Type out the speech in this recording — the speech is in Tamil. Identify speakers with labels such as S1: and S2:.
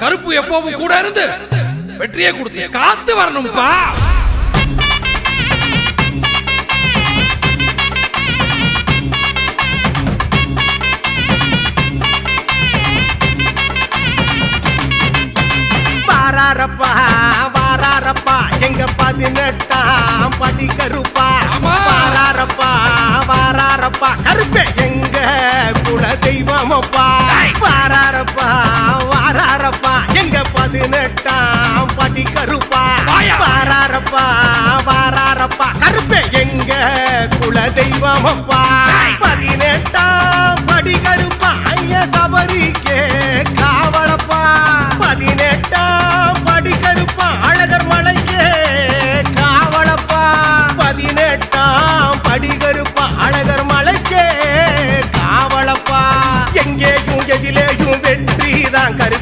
S1: கருப்பு எப்பவும் கூட இருந்து வெற்றியை கொடுத்து காத்து வரணும்பா.
S2: வாராரப்பா வாராரப்பா எங்க பதினெட்டாம் படி கருப்பா. வாராரப்பா வாராரப்பா கருப்பே எங்க குல தெய்வமப்பா வாராரப்பா வாராரப்பா தெய்வம் அப்பா பதினெட்டாம் படி கருப்பா
S1: ஐய
S2: சபரிக்கே காவலப்பா பதினெட்டாம் படி கருப்பா அழகர் மலைக்கே காவலப்பா பதினெட்டாம் படி கருப்பா அழகர் மலைக்கே காவலப்பா எங்கேயும் எதிலேயும் வெற்றி தான் கரு